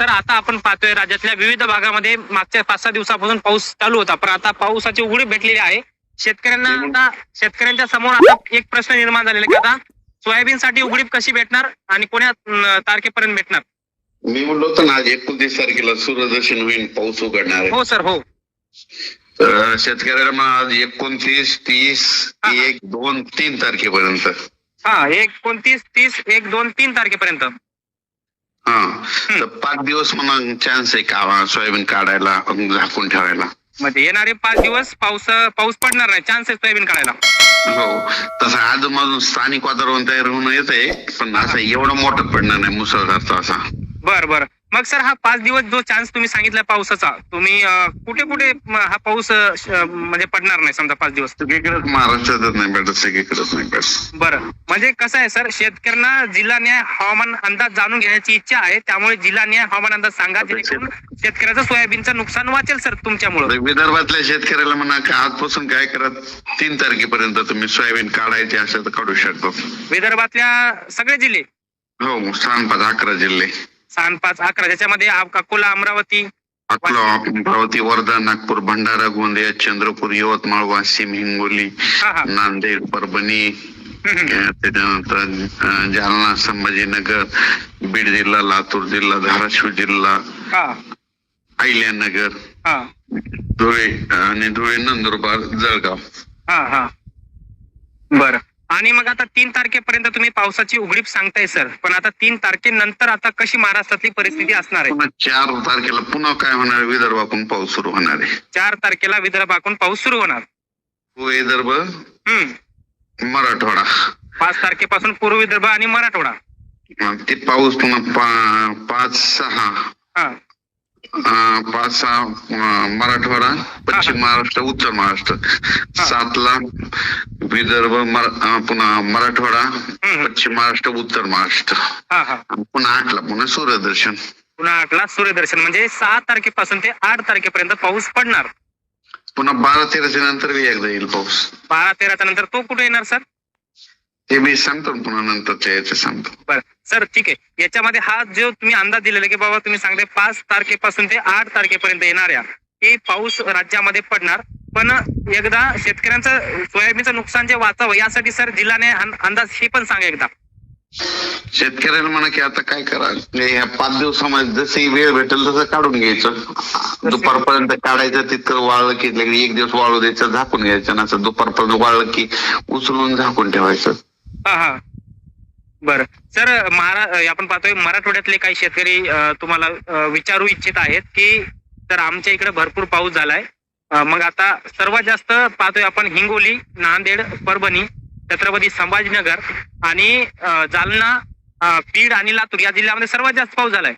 Sir आता आपण पाहतोय राज्यातल्या विविध भागामध्ये मागच्या पाच सहा दिवसापासून पाऊस चालू होता. पण आता पावसाची उघडी भेटलेली आहे. शेतकऱ्यांना आता शेतकऱ्यांच्या समोर आता एक प्रश्न निर्माण झालेला की आता सोयाबीनसाठी उघडीप कशी भेटणार आणि कोण्या तारखेपर्यंत भेटणार? मी म्हणलो होतो ना आज एकोणतीस तारखेला सूर्यदर्शन होईल पाऊस उघडणार आहे. हो सर हो. तर शेतकऱ्याला आज एकोणतीस तीस एक दोन तीन तारखेपर्यंत. हा एकोणतीस तीस एक दोन तीन तारखेपर्यंत. हा. तर पाच दिवस मला चान्स आहे का सोयाबीन काढायला झाकून ठेवायला? म्हणजे येणारे पाच दिवस पाऊस पाऊस पडणार नाही चान्सेस सोयाबीन काढायला. हो. तसं आज मधून स्थानिक वातावरण तयार होऊन येत आहे पण असं एवढं मोठं पडणार नाही मुसळधारचा असा. बर बर. मग सर हा पाच दिवस जो चान्स तुम्ही सांगितला पावसाचा तुम्ही कुठे कुठे हा पाऊस म्हणजे पडणार नाही समजा पाच दिवस? सगळीकडेच महाराष्ट्रातच नाही भेटत सगळीकडेच नाही भेटत. बरं. म्हणजे कसं आहे सर शेतकऱ्यांना जिल्हा न्याय हवामान अंदाज जाणून घेण्याची इच्छा आहे त्यामुळे जिल्हा न्याय हवामान अंदाज सांगा जेणेकरून शेतकऱ्याचं सोयाबीनचं नुकसान वाचेल सर तुमच्यामुळे. तर विदर्भातल्या शेतकऱ्याला म्हणा का आजपासून काय करा तीन तारखेपर्यंत तुम्ही सोयाबीन काढायचे असेल तर काढू शकतो. विदर्भातल्या सगळे जिल्हे? हो पाच अकरा जिल्हे. सहा पाच अकरा. ज्याच्यामध्ये आप- अकोला अमरावती अकोला अमरावती वर्धा नागपूर भंडारा गोंदिया चंद्रपूर यवतमाळ वाशिम हिंगोली नांदेड परभणी त्याच्यानंतर जालना संभाजीनगर बीड जिल्हा लातूर जिल्हा धाराशिव जिल्हा अहिल्यानगर धुळे आणि धुळे नंदुरबार जळगाव. हा हा. बर. आणि मग आता तीन तारखेपर्यंत तुम्ही पावसाची उघडीप सांगताय सर. पण आता तीन तारखेनंतर आता कशी महाराष्ट्रातली परिस्थिती असणार आहे? चार तारखेला पुन्हा काय होणार? विदर्भातून पाऊस सुरू होणार आहे. चार तारखेला विदर्भाकडून पाऊस सुरू होणार. विदर्भ हम्म. मराठवाडा. पाच तारखेपासून पूर्व विदर्भ आणि मराठवाडा. ते पाऊस पुन्हा पाच सहा. हा. पाच सहा मराठवाडा पश्चिम महाराष्ट्र उत्तर महाराष्ट्र. सातला विदर्भ पुन्हा मराठवाडा. पश्चिम महाराष्ट्र उत्तर महाराष्ट्र. हा हा. पुन्हा आठला पुन्हा सूर्यदर्शन. पुन्हा आठला सूर्यदर्शन म्हणजे सहा तारखेपासून ते आठ तारखेपर्यंत पाऊस पडणार. पुन्हा बारा तेराच्या नंतर एकदा येईल पाऊस. बारा तेराच्या नंतर तो कुठे येणार सर? ते मी सांगतो पुन्हा याचे सांगतो. बरं सर ठीक आहे. याच्यामध्ये हा जो तुम्ही अंदाज दिलेला की बाबा तुम्ही सांगते पाच तारखेपासून ते आठ तारखेपर्यंत येणाऱ्या हे पाऊस राज्यामध्ये पडणार. पण एकदा शेतकऱ्यांचं सोयाबीनचं नुकसान जे वाचावं यासाठी सर जिल्ह्याने अंदाज हे पण सांगा एकदा. शेतकऱ्याला म्हणा की आता काय करा ह्या पाच दिवसामध्ये जशी वेळ भेटेल तसं काढून घ्यायचं. दुपारपर्यंत काढायचं तितकं वाळलं की एक दिवस वाळू द्यायचं झाकून घ्यायचं नसं दुपारपर्यंत वाळलं की उचलून झाकून ठेवायचं. हा हा. बरं. सर महारा आपण पाहतोय मराठवाड्यातले काही शेतकरी तुम्हाला विचारू इच्छित आहेत की तर आमच्या इकडे भरपूर पाऊस झालाय. मग आता सर्वात जास्त पाहतोय आपण हिंगोली नांदेड परभणी छत्रपती संभाजीनगर आणि जालना बीड आणि लातूर या जिल्ह्यामध्ये सर्वात जास्त पाऊस झालाय.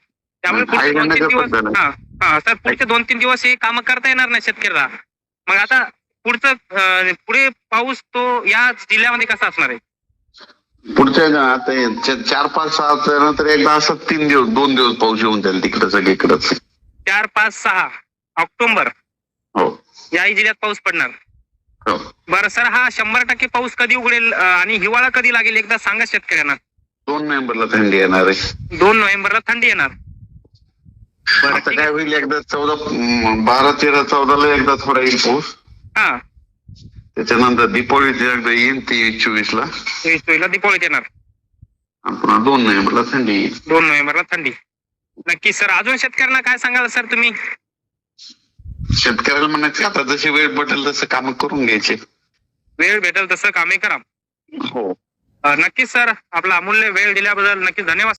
त्यामुळे पुढचे दोन तीन दिवस. हा हा सर पुढचे दोन तीन दिवस हे काम करता येणार नाही शेतकऱ्याला मग आता पुढचं पुढे पाऊस तो या जिल्ह्यामध्ये कसा असणार आहे? पुढच्या चार पाच सहा नंतर एकदा असं तीन दिवस दोन दिवस पाऊस येऊन जाईल तिकडं सगळीकडच चार पाच सहा ऑक्टोबर. याही जिल्ह्यात पाऊस पडणार. हो. बरं सर हा शंभर टक्के पाऊस कधी उघडेल आणि हिवाळा कधी लागेल? एकदा सांगा शेतकऱ्यांना. दोन नोव्हेंबरला थंडी येणार आहे. दोन नोव्हेंबरला थंडी येणार. आता काय होईल एकदा चौदा बारा तेरा चौदाला एकदा थोडा येईल पाऊस. हा. त्याच्यानंतर दीपावळीची एकदा येईल तेवीस चोवीस ला तेवीस चोवीसला दीपावलीत येणार. आणि पुन्हा दोन नोव्हेंबरला थंडी येईल. दोन नोव्हेंबरला थंडी. नक्की सर अजून शेतकऱ्यांना काय सांगाल सर तुम्ही? शेतकऱ्याला म्हणायचं आता जशी वेळ पटेल तसं काम करून घ्यायचे. वेळ भेटेल तसं कामे करा. हो. नक्कीच सर. आपला अमूल्य वेळ दिल्याबद्दल नक्कीच धन्यवाद